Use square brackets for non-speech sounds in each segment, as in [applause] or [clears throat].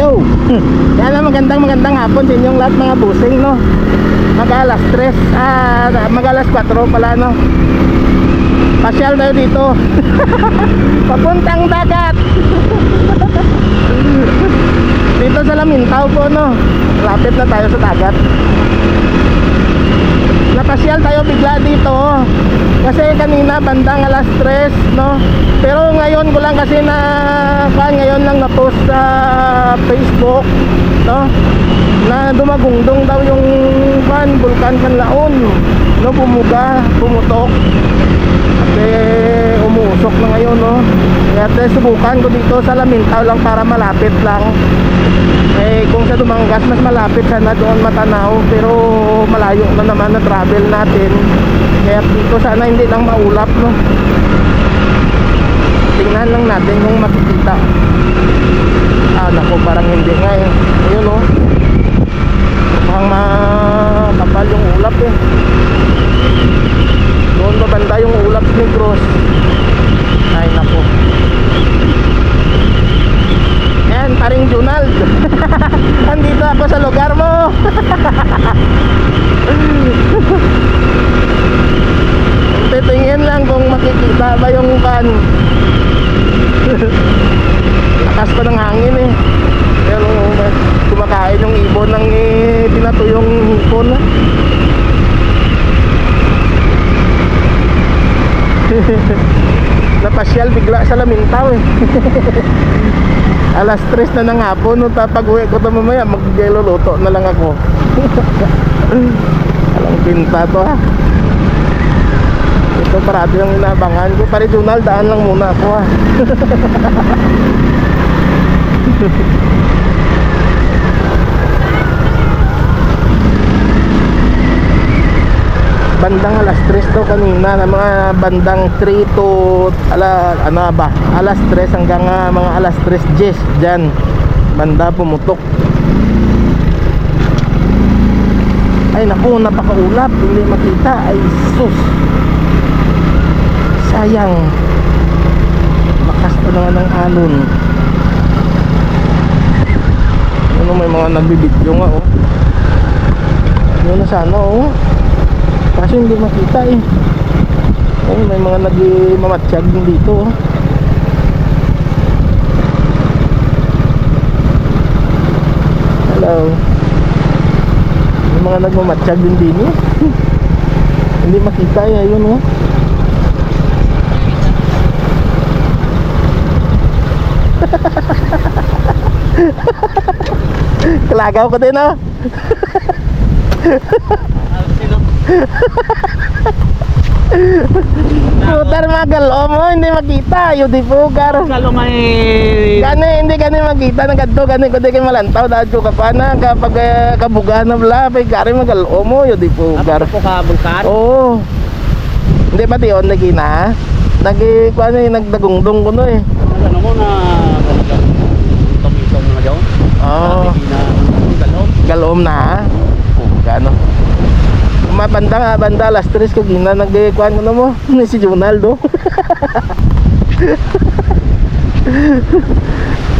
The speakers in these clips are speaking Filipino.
Yo! [laughs] Yan ang magandang magandang hapon sa inyong lahat mga busing no. Mag alas 3, ah, mag alas 4 pala no. Pasyal tayo dito. [laughs] Papuntang dagat. [laughs] dito sa Lamintaw po no. Lapit na tayo sa dagat. Napasyal tayo bigla dito. Kasi kanina bandang alas 3 no. Pero ngayon ko lang kasi na kan ngayon lang na-post sa Facebook no? Na dumagungdong daw yung kan bulkan Kanlaon no? Bumuga pumutok. Eh, umuusok na ngayon no? Kaya subukan ko dito sa Lamintaw lang para malapit lang. Eh sa Dumangas mas malapit sana doon matanaw pero malayo na naman na travel natin. Kaya dito sana hindi lang maulap no? Tingnan lang natin kung makikita. Ah naku parang hindi nga eh. Ayun oh. Mukhang makapal yung ulap eh. Doon ba banda yung ulap ni Cross. Ay naku yan paring Junald [laughs] andito ako sa lugar mo. [laughs] Titingin lang kung makikita ba yung kan [laughs] lakas pa ng hangin eh. Pero kumakain yung ibon ng eh, pinatuyong hipon. Ah. napasyal bigla sa lamintaw eh alas 3 na ng hapon no, tapag uwi ko to mamaya magluluto na lang ako. [laughs] Alang pinta to ha? Ito parati yung inabangan ko. Pare Junal daan lang muna ako ha [laughs] bandang alas 3 to kanina na mga bandang 3 to ala, ano ba alas 3 hanggang ah, mga alas 3 10 dyan. Banda pumutok. Ay naku napakaulap hindi makita. Ay sus. Sayang. Lakas pa naman ng alon. Ano may mga nagbibidyo nga oh. Yun na sana oh kasi hindi makita eh. Oh, may mga nagmamatsyag dito oh. hello. May mga nagmamatsyag din din eh [laughs] hindi makita eh ayun oh. [laughs] Kalagaw ko din oh [laughs] Putar magalo mo, hindi makita. Yun di pugar. Kalau may Gani, hindi gani makita ng kadto, gani ko di kay malantaw dahil ko kapana kapag eh, kabuga na bla, pay gari magalo mo, yun di pugar. po ka bulkan. Oo. Hindi pa tiyon lagi na. Nagi kuan eh nagdagungdong ko no eh. Ano mo na mo na. Oh, Hindi na galon. galom na. Puga no. Mabanda nga, banda alas 3 ko gina nagkuan ko na mo ni [laughs] si Junaldo. [laughs]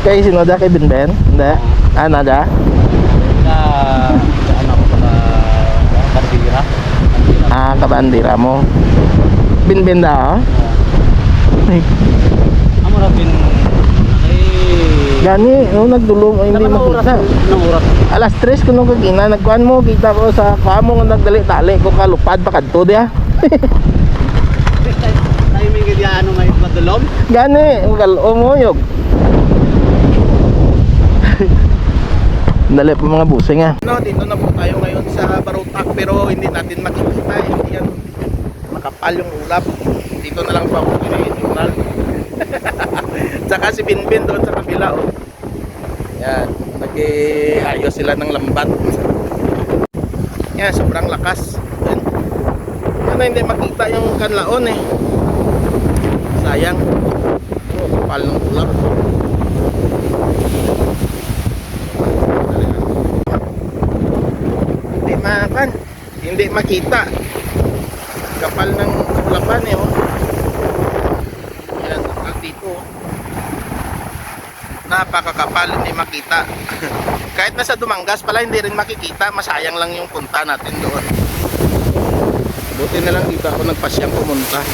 kay sino da kay Benben? Hindi. Ah, nada. Na ano ko pala Barbira. Ah, kabandira mo. Benben da. Ay, Amo ra bin Gani, no nagdulong ay hindi makita. nang oras. Alas 3 kuno ko gina nagkuan mo kita ko sa kamo nga nagdali-dali ko kalupad pa kadto dia. Timing gid ano may madulom. Gani, galo mo yog. Dali po mga busing ha. No, dito na po tayo ngayon sa Barutak pero hindi natin makikita. Hindi yan makapal yung ulap. Dito na lang po ako kay Donald. [laughs] Tsaka si Binbin doon sa kabila oh. Yan, nag-ayos sila ng lambat. Yan, sobrang lakas. Yan. Ano hindi makita yung kanlaon eh. Sayang. Oh, kapal ng ulap. Hindi makan. Hindi makita. Kapal ng ulapan eh. Oh. Yan, hanggang dito. Oh. Napakakapal, hindi makita. [laughs] Kahit nasa Dumangas pala, hindi rin makikita. Masayang lang yung punta natin doon. Buti na lang dito ako nagpasyang pumunta. [laughs]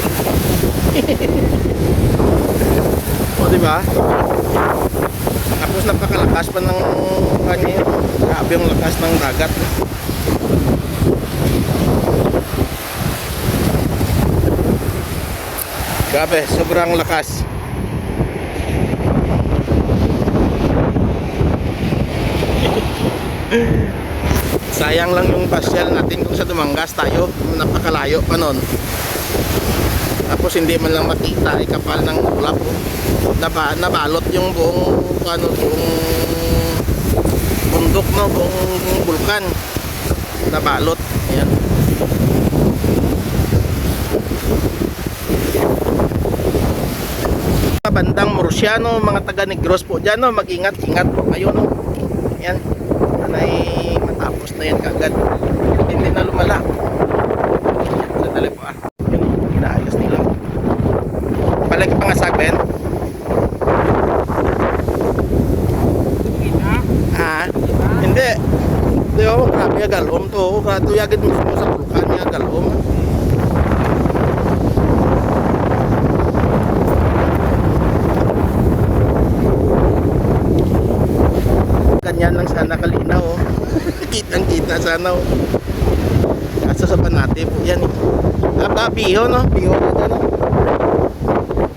o, di ba? Tapos napakalakas pa ng kanya. Grabe yung lakas ng dagat. Grabe, sobrang lakas. Sayang lang yung pasyal natin kung sa Dumangas tayo. Napakalayo pa nun. Tapos hindi man lang makita, ay kapal ng ulap. Naba, nabalot yung buong, ano, buong bundok, no? Buong bulkan. Nabalot. Ayan. bandang Murciano, mga taga Negros po dyan, no? mag-ingat-ingat po kayo. No? Yan. Sana'y matapos na yan kagad. Hindi na lumala. Sandali po ah. Inaayos nila. Palagi pa nga sagben. Ah, hindi. Hindi oh, grabe yung galom to. Grabe yagid mo sa bulkan niya galom. Ganyan lang sana kalinaw. Oh. Kitang kita sana. Oh. Kaso sa panate po yan. Eh. Ah, biho no? Biho na dyan. No?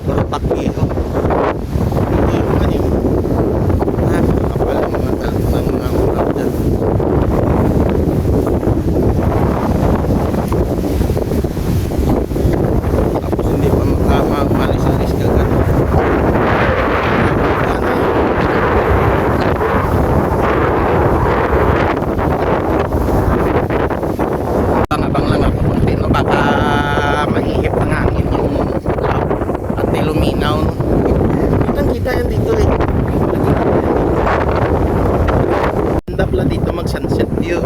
Marupak biho. Biho man yun. Ah, kapal ang mga tal- ng mga ulap dyan. Tapos hindi pa makamalis-alis kagad. Ano yun? Abang-abang lang ako kung sino baka mahihip ng hangin yung ulap at niluminaw. Kitang kita yan dito eh. Ganda pala dito mag sunset view.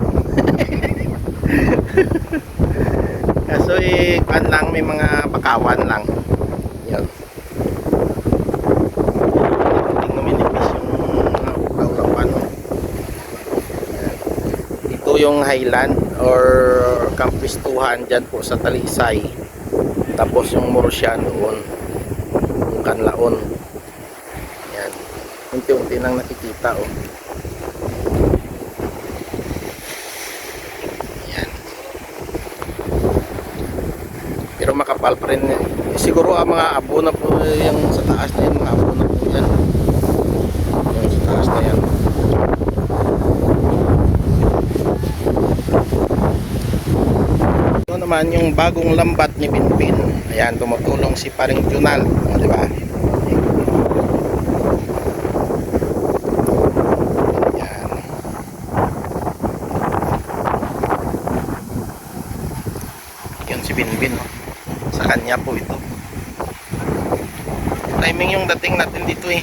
Kaso eh, kan lang may mga bakawan lang. Yan. Tingnan minipis yung mga ulaw-ulawan. Yan. Ito yung highland or kampistuhan dyan po sa Talisay. Tapos yung Murcia doon. Yung Kanlaon. Yan. Unti-unti nang nakikita oh. Yan. Pero makapal pa rin. eh. Siguro ang mga abo na po yung sa taas na yan. Mga abo na po yan. Yung sa taas na yan. Ito naman yung bagong lambat ni Binbin. Ayan, tumutulong si Paring Junal. O, di ba? Ayan. Yun si Binbin. oh. Sa kanya po ito. Timing yung dating natin dito eh.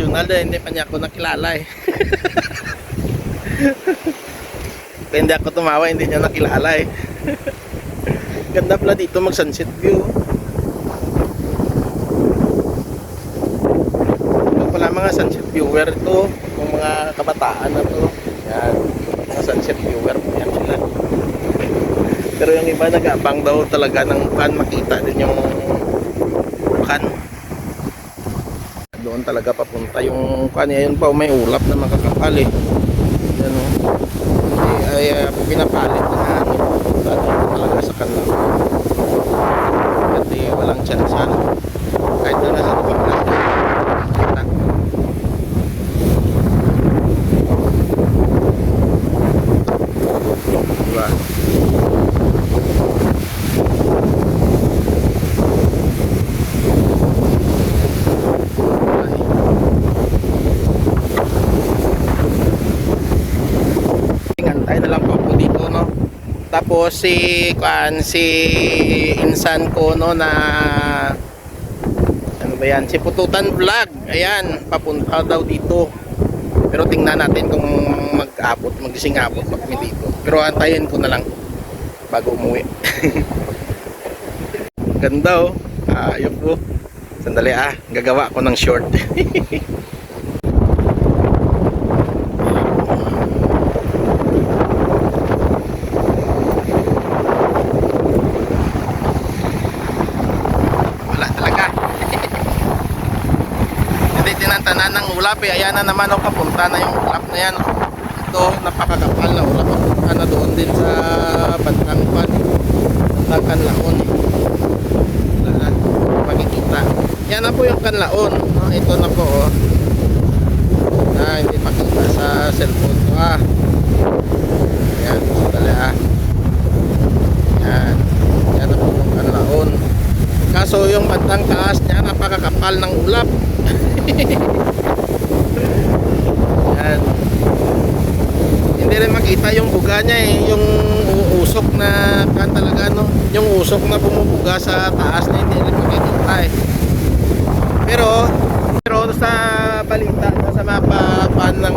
Junal eh, hindi pa niya ako nakilala eh. Kaya [laughs] hindi ako tumawa, hindi niya nakilala eh. [laughs] Ganda pala dito mag sunset view. Ito pala mga sunset viewer to, yung mga kabataan na to. Yan, mga sunset viewer yan sila. Pero yung iba nag-abang daw talaga ng kan makita din yung kan. Doon talaga papunta yung kanya yun pa may ulap na makakapal eh. Yan o ay uh, pinapalit na ano talaga sa kanila. Kasi walang chance ano kahit na nasa ibang lahat kita diba Antay na lang po ako dito no. Tapos si kuan si insan ko no na ano ba yan? Si Pututan Vlog. Ayan, papunta daw dito. Pero tingnan natin kung mag-abot, magising abot pa kami dito. Pero antayin ko na lang bago umuwi. [laughs] Ganda oh. Ayok po. Sandali ah, gagawa ko ng short. [laughs] Wala talaga. Hindi eh. Ayan na naman o papunta na yung ulap na yan. oh. Ito, napakakapal na ulap. Papunta na doon din sa bandang pan. Ng kanlaon. Wala na. Makikita. Yan na po yung kanlaon. No? Ito na po oh. Na hindi makita sa cellphone ko ah. Yan. Sandali ah. Yan. Yan na po yung kanlaon. Kaso yung bandang taas niya napakakapal ng ulap. [laughs] Yan. Hindi rin makita yung buga niya eh, yung usok na kan talaga no, yung usok na bumubuga sa taas na hindi rin makikita eh. Pero pero sa balita sa mapa pan ng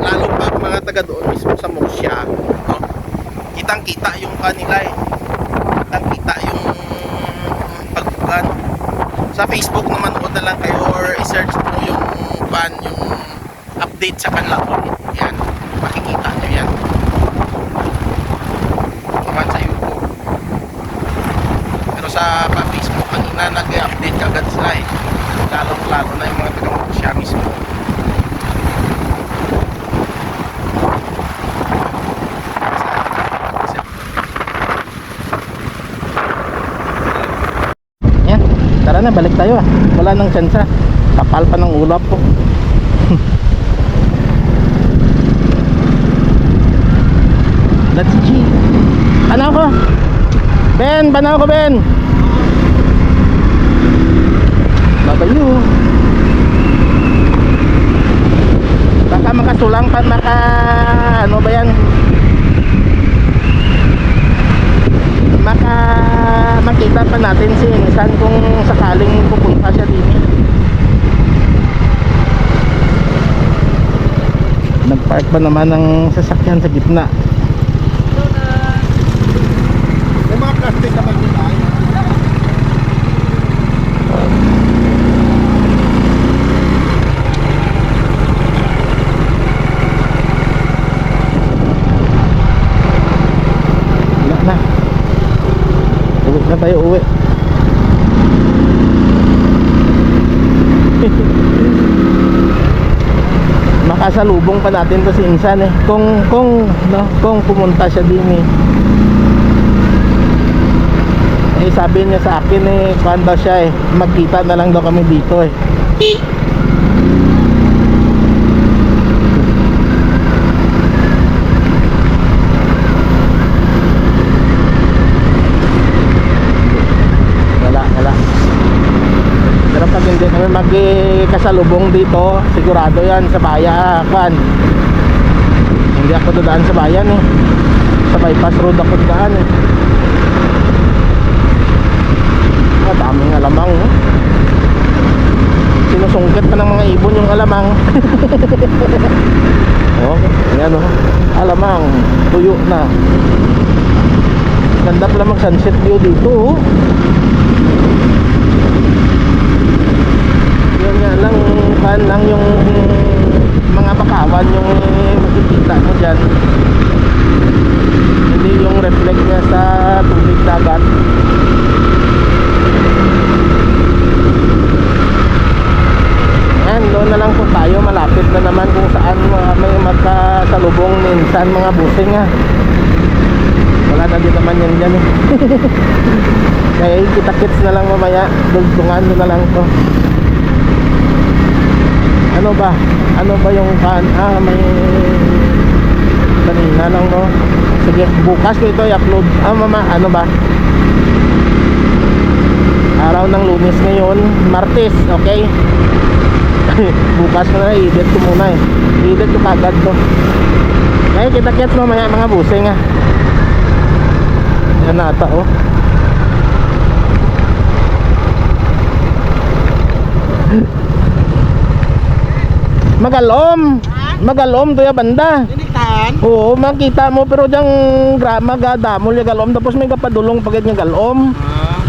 lalo pa mga taga doon mismo sa Morsya, no? Kitang-kita yung kanila eh. Kitang-kita yung pagbuga no? sa Facebook naman o na lang kayo or i-search mo yung pan yung update sa kanlapon yan. Makikita nyo yan. Naman sa YouTube. Pero sa pa Facebook kanina nag-update agad sila eh. Lalo lalo na yung mga taga siya mismo. Yan, tara na, balik tayo ah. Wala nang tsansa. Kapal pa ng ulap po. Panaw ko. Ben, panaw ko Ben. Babayo. Baka makasulang pa, maka ano ba yan? maka makita pa natin si Insan kung sakaling pupunta siya din nagpark pa naman ng sasakyan sa gitna May mga plastic naman din ay. wala na uwi na tayo uwi makasalubong pa natin to si Insan eh. Kung kung no kung pumunta siya din eh. Eh sabi niya sa akin eh kuhan daw siya eh. Magkita na lang daw kami dito eh. Wala wala. Pero pag hindi kami magkasalubong dito. Sigurado yan sa baya kwan hindi ako dadaan sa bayan eh. Sa bypass road ako dadaan eh. Ah, daming alamang oh. sinusungkit pa ng mga ibon yung alamang. [laughs] Oh, ayan oh. Alamang tuyo na. Ganda pala mag sunset view dito oh nga lang kan lang yung mga bakawan yung makikita mo dyan. Hindi yung reflect niya sa tubig dagat. Yan na lang po tayo. Malapit na naman kung saan mga may magkasalubong minsan mga busing ha wala na din naman yan dyan eh. [laughs] Kaya kita-kits na lang mamaya. Dugtungan na lang to ano ba? Ano ba yung kan ah may kanina lang no? Sige bukas ko ito i-upload ah mama ano ba? Araw ng lunes ngayon martes okay? [laughs] Bukas ko na i-edit ko muna eh. I-edit ko kagad to. Kaya kita kits mamaya mga busing ah. Yan ata oh [laughs] Magalom. Magalom to ya banda. Iniktahan. Oo, makita mo pero diyang gra magadamol ya galom tapos may kapadulong pagit nga galom. Ah.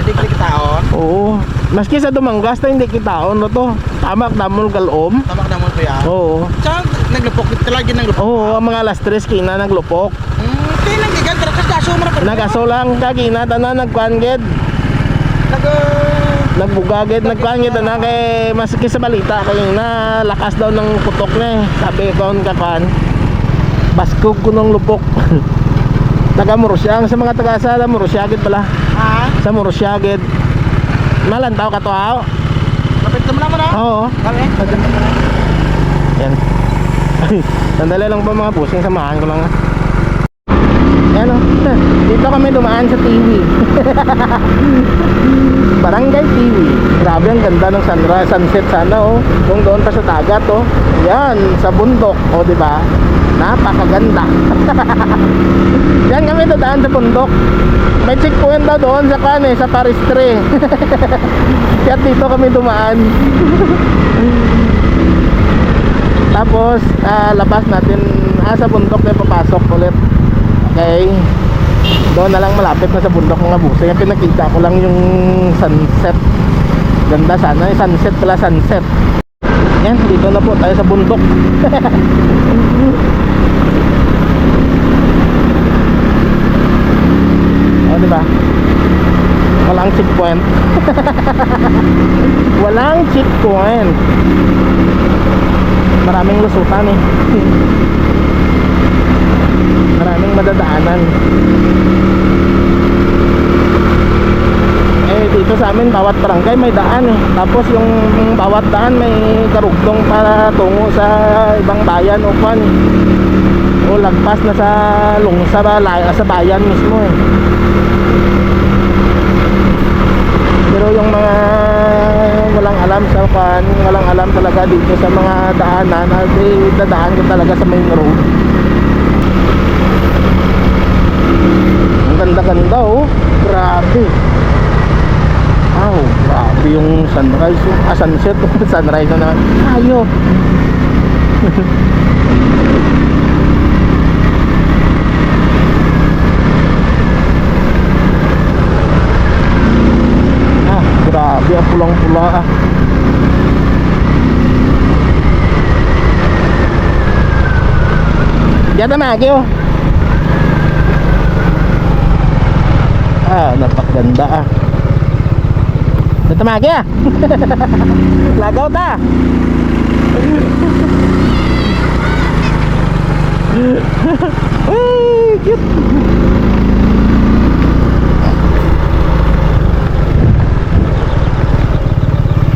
Hindi kiniktaon. Oo. Maski sa Dumangas na hindi kita no to. Tamak damol galom. Tamak naman ko yan. Oo. Saan naglupok? Talaga naglupok. Oo, ang mga alas 3 kina naglupok. Hmm, lang gigan. Tara ka kaso mo na. Nagaso lang ka kina tanan nagkuanged. Nag... Nagbugaged nagkuanged na kay maski sa balita kay na lakas daw ng putok na eh. Sabi ko ka kan. Baskog ko ng lupok. [laughs] taga Murusyang sa mga taga sa Murusyagid pala. Ha? Sa Murusyagid. Malantaw ka to ha? Lapit naman naman ha? Oo. Kami? Yan. [laughs] Sandali lang po mga busing, samahan ko lang ah. Yan o. Dito kami dumaan sa TV. [laughs] Barangay TV. Grabe ang ganda ng sunrise, sunset sana oh. Kung doon pa sa dagat oh. Yan, sa bundok. O, di ba? Napakaganda. [laughs] Yan kami dadaan sa bundok. May checkpoint daw doon sa kan eh, sa Paris 3. Kaya [laughs] dito kami dumaan. Tapos ah, labas natin ah, sa bundok na papasok ulit. Okay. Doon na lang malapit na sa bundok mga buso. Yung pinakita ko lang yung sunset. Ganda sana. Yung sunset pala sunset. Yan, dito na po tayo sa bundok. [laughs] o, di ba? Walang checkpoint. [laughs] Walang checkpoint maraming lusutan eh [laughs] maraming madadaanan? Eh dito sa amin bawat barangay may daan. Eh tapos yung bawat daan may karugtong para tungo sa ibang bayan o kwan o lagpas na sa lungsar la- sa bayan mismo eh. Pero yung mga walang alam sa kan, walang alam talaga dito sa mga daanan, at eh, dadaan ko talaga sa main road. Ganda-ganda oh. Grabe. Wow, grabe yung sunrise, yung ah, sunset, [laughs] sunrise na naman. Ayo. [laughs] Ah, grabe ang pulang-pula ah. Diyan na magi oh. Ah, napakaganda ah. Dito magi ah. [laughs] Lagaw ta. [laughs] Uy, cute.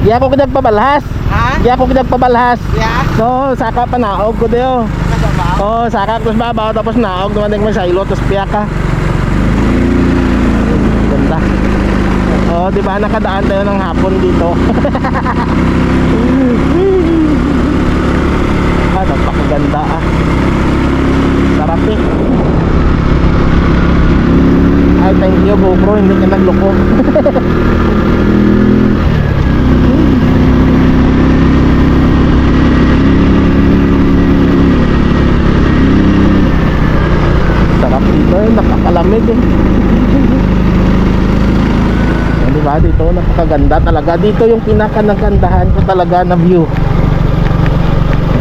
Di ako kinagpabalhas. Ha? Di ako kinagpabalhas. Yeah? So, saka pa naog ko diyo. Nagaba? Oo, oh, saka tapos babaw tapos naog dumating mo sa ilo tapos piyak ka. Ganda. Oo, oh, di ba nakadaan tayo ng hapon dito. [laughs] ah, napakaganda ah. Sarap eh. Ay, thank you GoPro, hindi ka nagloko. [laughs] Sarap dito eh, napakalamig eh. Di ba? Dito napakaganda talaga. Dito yung pinakanagandahan ko talaga na view.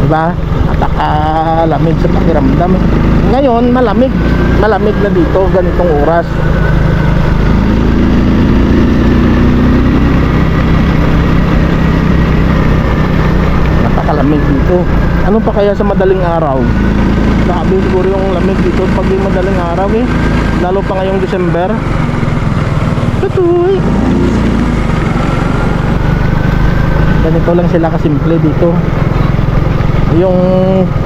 Di ba? Napakalamig sa pakiramdam. Ngayon, malamig. Malamig na dito, ganitong oras. Napakalamig dito. Ano pa kaya sa madaling araw? Grabe siguro yung lamig dito pag yung madaling araw eh. Lalo pa ngayong December. Tutoy! Ganito lang sila kasimple dito. Yung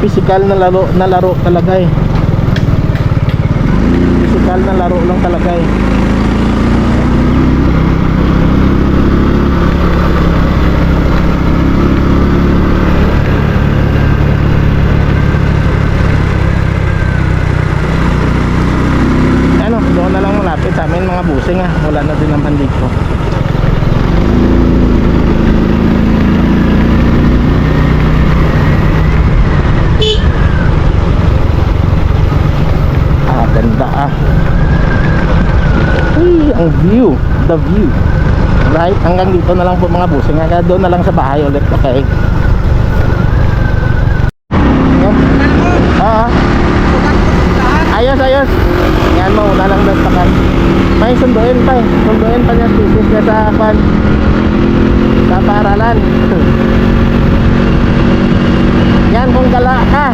physical na laro, na laro talaga eh. Physical na laro lang talaga eh. ano, doon na lang malapit sa amin mga busing ah. Wala na din naman dito. Ah, ganda ah. Uy, ang view. The view. Right, hanggang dito na lang po mga busing. Hanggang doon na lang sa bahay ulit. Okay. Oo. Ayos, ayos. Yan, mauna lang doon sa kan. May sunduin pa eh. Sunduin pa niya thesis niya sa kan. Sa paaralan. [laughs] Yan, kung gala ka.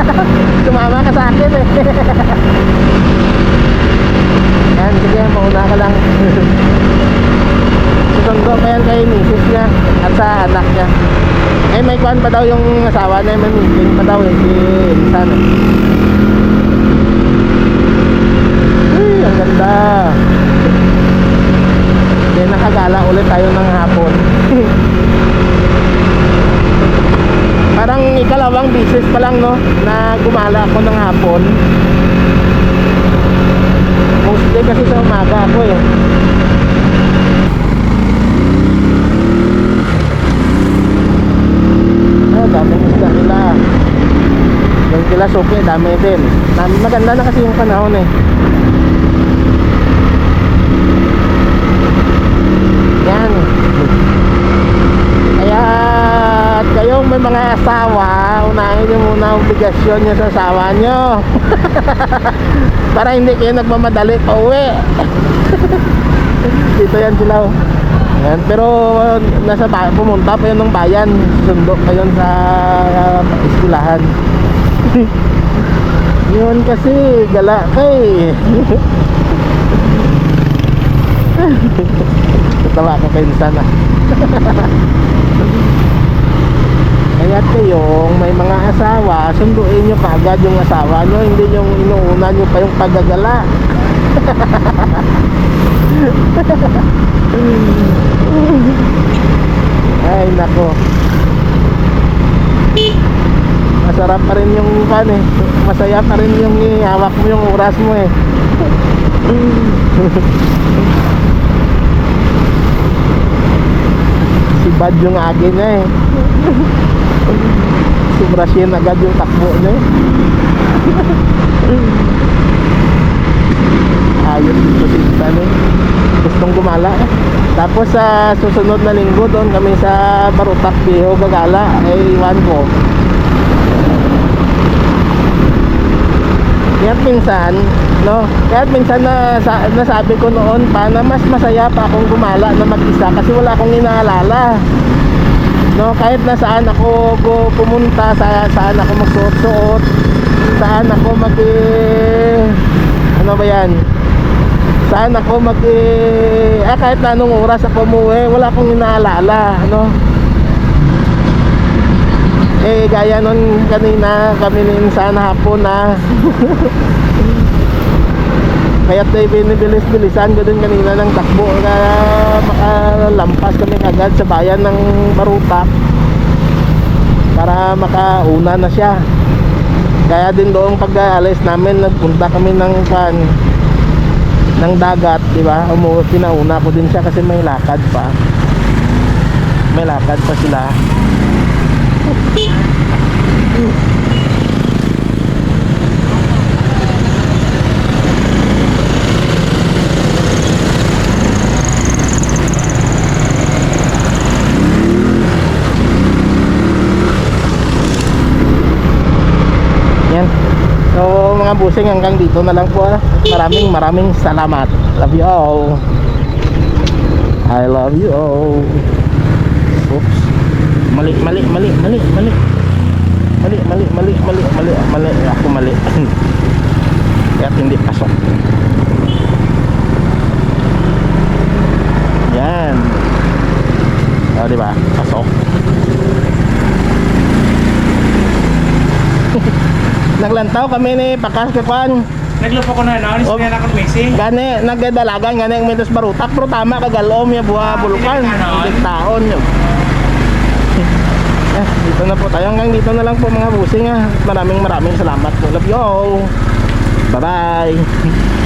[laughs] Sumama ka sa akin eh. [laughs] Yan, sige, mauna ka lang. [laughs] Susundo pa yan kay misis niya at sa anak niya. Eh, may kwan pa daw yung asawa niya, may meeting pa daw eh, si eh. Uy, ang ganda. Then nakagala ulit tayo ng hapon. [laughs] Parang ikalawang business pa lang no na gumala ako ng hapon. Mostly kasi sa umaga ako eh. Ah, daming isda nila. Yung suki, dami din. Dami, maganda na kasi yung panahon eh. Yan. Kaya kayong may mga asawa, unahin nyo muna ang obligasyon nyo sa asawa nyo. [laughs] Para hindi kayo nagmamadali pa uwi. [laughs] Dito yan sila. oh. Yan. Pero nasa pumunta pa yun ng bayan. Sundo pa yun sa uh, eskwelahan. [laughs] yun kasi, gala kay. [laughs] Tatawa ko kayo sana. Kaya't kayong may mga asawa, sunduin nyo kaagad yung asawa nyo, hindi yung inuuna nyo pa yung paggagala. [laughs] Ay, nako. Masarap pa rin yung pan eh. Masaya pa rin yung hawak mo yung oras mo eh. [laughs] si Bad yung niya eh. [laughs] Subrasyin agad yung takbo niya. [laughs] Ayos si Stan eh. Gustong gumala eh. Tapos sa susunod na linggo doon kami sa Barutak Biho gagala ay iwan ko. Kaya't minsan, no? Kaya't minsan na sa, nasabi ko noon pa na mas masaya pa akong gumala na mag-isa kasi wala akong inaalala. No, kahit na saan ako go, pumunta, sa, saan ako magsuot-suot, saan ako mag eh, ano ba yan? Saan ako mag eh, ah, kahit na anong oras ako umuwi, wala akong inaalala, ano? Eh, gaya nun kanina, kami ni Insan hapon na [laughs] Kaya't eh, binibilis-bilisan ko din kanina ng takbo na makalampas kami agad sa bayan ng Barutak para makauna na siya. Kaya din doon pag alis namin nagpunta kami ng kan ng dagat, di ba? Umu pinauna ko din siya kasi may lakad pa. May lakad pa sila. Yan. So mga busing hanggang dito na lang po. ah. Maraming maraming salamat. Love you all. I love you all. Oops. Mali, mali, mali, mali, mali. Mali, mali, mali, mali, mali, mali. Ako mali. [clears throat] Kaya hindi pasok. Yan. O, di ba? Pasok. Naglantaw kami ni Pakas Kakwan. Naglupo ko na no, ni Oh. sinala ko mixing. Gani, nagdadalagan gani ang mitos barutak pero tama kagalom ya buha Ah, bulukan. taon yun. Eh, dito na po tayo. Hanggang dito na lang po mga busing ha. Maraming maraming salamat po. Love you all. Bye bye.